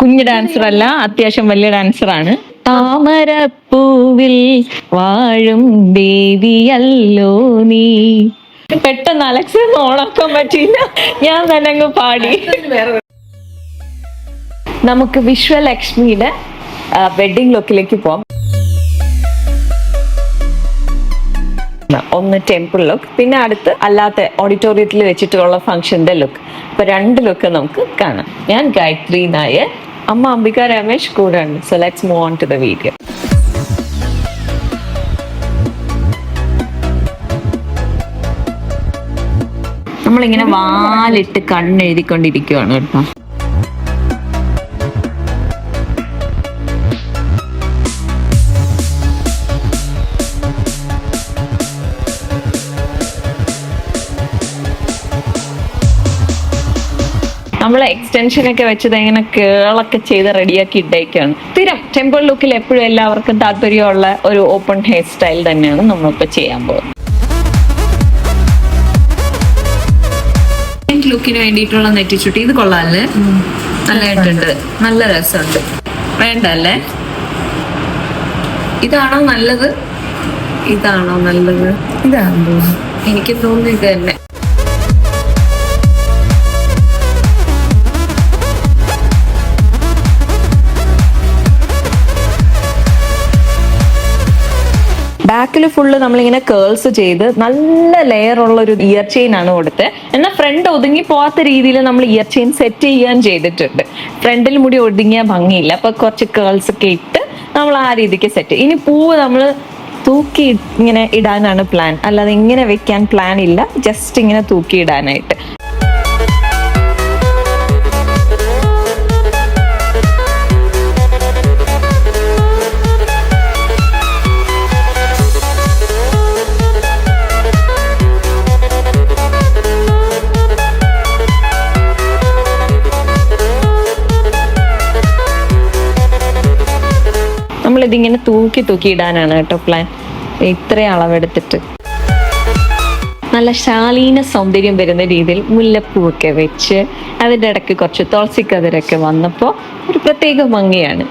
കുഞ്ഞു ഡാൻസർ അല്ല അത്യാവശ്യം വലിയ ഡാൻസർ ആണ് താമരപ്പൂവിൽ വാഴും ദേവിയല്ലോ നീ. പെട്ടെന്ന് അലക്സ് ഓണാക്കാൻ പറ്റിയില്ല. ഞാൻ തന്നെ അങ്ങ് പാടി. നമുക്ക് വിശ്വലക്ഷ്മിയുടെ വെഡിങ് ലുക്കിലേക്ക് പോവാം. ഒന്ന് ടെമ്പിൾ ലുക്ക് പിന്നെ അടുത്ത് അല്ലാത്ത ഓഡിറ്റോറിയത്തിൽ വെച്ചിട്ടുള്ള ഫംഗ്ഷന്റെ ലുക്ക് അപ്പൊ രണ്ട് ലുക്ക് നമുക്ക് കാണാം. ഞാൻ ഗായത്രി നായർ അമ്മ അംബിക രമേശ് കൂടെ ഉണ്ട്. So let's move on to the video നമ്മളിങ്ങനെ വാലിട്ട് കണ്ണെഴുതിക്കൊണ്ടിരിക്കുവാണ് കേട്ടോ. നമ്മൾ എക്സ്റ്റൻഷൻ ഒക്കെ വെച്ചത് ഇങ്ങനെ കേളൊക്കെ ചെയ്ത് റെഡിയാക്കി ഇട്ടേക്കാണ്. സ്ഥിരം ടെമ്പിൾ ലുക്കിൽ എപ്പോഴും എല്ലാവർക്കും താല്പര്യമുള്ള ഒരു ഓപ്പൺ ഹെയർ സ്റ്റൈൽ തന്നെയാണ് നമ്മളിപ്പോൾ ചെയ്യാൻ പോകുന്നത്. ലുക്കിന് വേണ്ടിയിട്ടുള്ള നെറ്റിച്ചുട്ടി. ഇത് കൊള്ളാല്ലേ? നല്ലതായിട്ടുണ്ട്. നല്ല രസമുണ്ട്. വേണ്ടല്ലേ? ഇതാണോ നല്ലത്? ഇതാണോ നല്ലത്? ഇതാണോ എനിക്ക് തോന്നുന്നു ഇത് തന്നെ. ബാക്കിൽ ഫുള്ള് നമ്മളിങ്ങനെ കേൾസ് ചെയ്ത് നല്ല ലെയർ ഉള്ള ഒരു ഇയർ ചെയിൻ ആണ് കൊടുത്ത്. എന്നാൽ ഫ്രണ്ട് ഒതുങ്ങി പോകാത്ത രീതിയിൽ നമ്മൾ ഇയർ ചെയിൻ സെറ്റ് ചെയ്യാൻ ചെയ്തിട്ടുണ്ട്. ഫ്രണ്ടിൽ മുടി ഒതുങ്ങിയ ഭംഗിയില്ല. അപ്പൊ കുറച്ച് കേൾസ് ഒക്കെ ഇട്ട് നമ്മൾ ആ രീതിക്ക് സെറ്റ് ഇനി പൂവ് നമ്മൾ തൂക്കി ഇങ്ങനെ ഇടാനാണ് പ്ലാൻ അല്ലാതെ ഇങ്ങനെ വെക്കാൻ പ്ലാൻ ഇല്ല. ജസ്റ്റ് ഇങ്ങനെ തൂക്കി ഇടാനായിട്ട്. നമ്മളിതിങ്ങനെ തൂക്കി തൂക്കി ഇടാനാണ് കേട്ടോ പ്ലാൻ ഇത്രയും അളവെടുത്തിട്ട്. നല്ല ശാലീന സൗന്ദര്യം വരുന്ന രീതിയിൽ മുല്ലപ്പൂവൊക്കെ വെച്ച് അതിന്റെ ഇടയ്ക്ക് കുറച്ച് തുളസിക്കതിരൊക്കെ വന്നപ്പോൾ ഒരു പ്രത്യേക ഭംഗിയാണ്.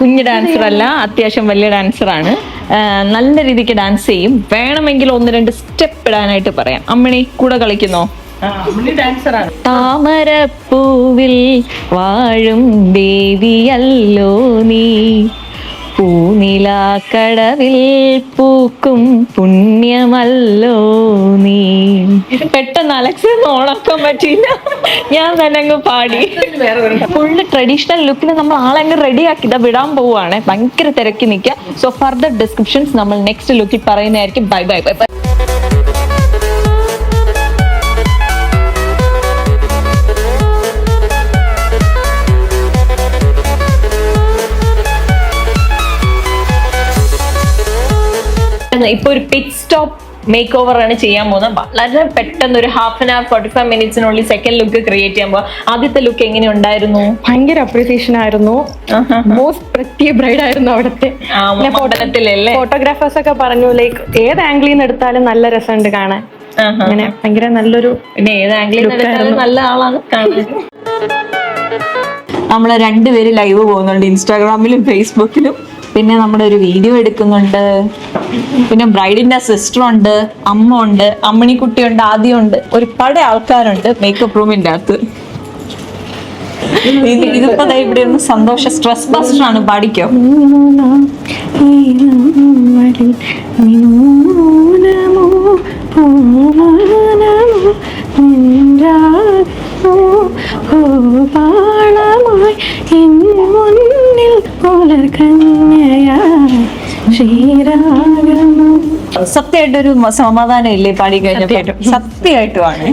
കുഞ്ഞു ഡാൻസർ അല്ല അത്യാവശ്യം വലിയ ഡാൻസർ ആണ്. നല്ല രീതിക്ക് ഡാൻസ് ചെയ്യും. വേണമെങ്കിൽ ഒന്ന് രണ്ട് സ്റ്റെപ്പ് ഇടാനായിട്ട് പറയാം. അമ്മണി കൂടെ കളിക്കുന്നോ? ഡാൻസറാണ് താമരപ്പൂവിൽ വാഴും ദേവിയല്ലോ നീ. പൂനിലാക്കടവിൽ പൂക്കും പുണ്യമല്ലോ നീ. പെട്ടെന്ന് അലക്സ് ഓണാക്കാൻ പറ്റിയില്ല. ഞാൻ തന്നെ അങ്ങ് പാടി. ഫുള്ള് ട്രഡീഷണൽ ലുക്കിൽ നമ്മൾ ആളങ്ങ് റെഡി ആക്കി. വിടാൻ പോവുകയാണ് ഭയങ്കര തിരക്കി നിൽക്കുക. സോ ഫർദർ ഡിസ്ക്രിപ്ഷൻസ് നമ്മൾ നെക്സ്റ്റ് ലുക്കിൽ പറയുന്നതായിരിക്കും. ബൈ ബൈ ബൈ ബൈ ഇപ്പൊ ഒരു പിറ്റ് സ്റ്റോപ്പ് മേക്ക് ഓവർ ആണ് ചെയ്യാൻ പോകുന്നത്. വളരെ പെട്ടെന്ന് ഒരു half an hour forty five മിനിറ്റ്സിനുള്ളിൽ second look create ചെയ്യാൻ പോകുക ആദ്യത്തെ ലുക്ക് എങ്ങനെ ഉണ്ടായിരുന്നു? ഭയങ്കര അപ്രീസിയേഷൻ ആയിരുന്നു. മോസ്റ്റ് പ്രത്യേക ബ്രൈഡ് ആയിരുന്നു അവിടുത്തെ. ഫോട്ടോഗ്രാഫേഴ്സ് ഒക്കെ പറഞ്ഞു ലൈക്ക് ഏത് ആംഗിളിൽ നിന്ന് എടുത്താലും നല്ല രസമുണ്ട് കാണാൻ. അങ്ങനെ ഭയങ്കര നല്ലൊരു പിന്നെ ഏത് ആംഗിളിൽ എടുത്താലും നല്ല ആളാണ് കാണാൻ. നമ്മൾ രണ്ടുപേര് ലൈവ് പോകുന്നുണ്ട് ഇൻസ്റ്റാഗ്രാമിലും ഫേസ്ബുക്കിലും പിന്നെ നമ്മുടെ ഒരു വീഡിയോ എടുക്കുന്നുണ്ട്. പിന്നെ ബ്രൈഡിന്റെ സിസ്റ്റർ ഉണ്ട് അമ്മ ഉണ്ട് അമ്മണി ഉണ്ട് ആദ്യം ഉണ്ട്. ഒരുപാട് ആൾക്കാരുണ്ട് മേക്കപ്പ് റൂമിന്റെ അകത്ത്. ഇത് ഇതിപ്പോ ഇവിടെ ഒന്ന് സന്തോഷ സ്ട്രെസ് ബസ്റ്റർ ആണ് പാടിക്കോ സത്യമായിട്ടൊരു സമാധാനം ഇല്ലേ പാടി കഴിഞ്ഞപ്പോ സത്യമായിട്ടുമാണ്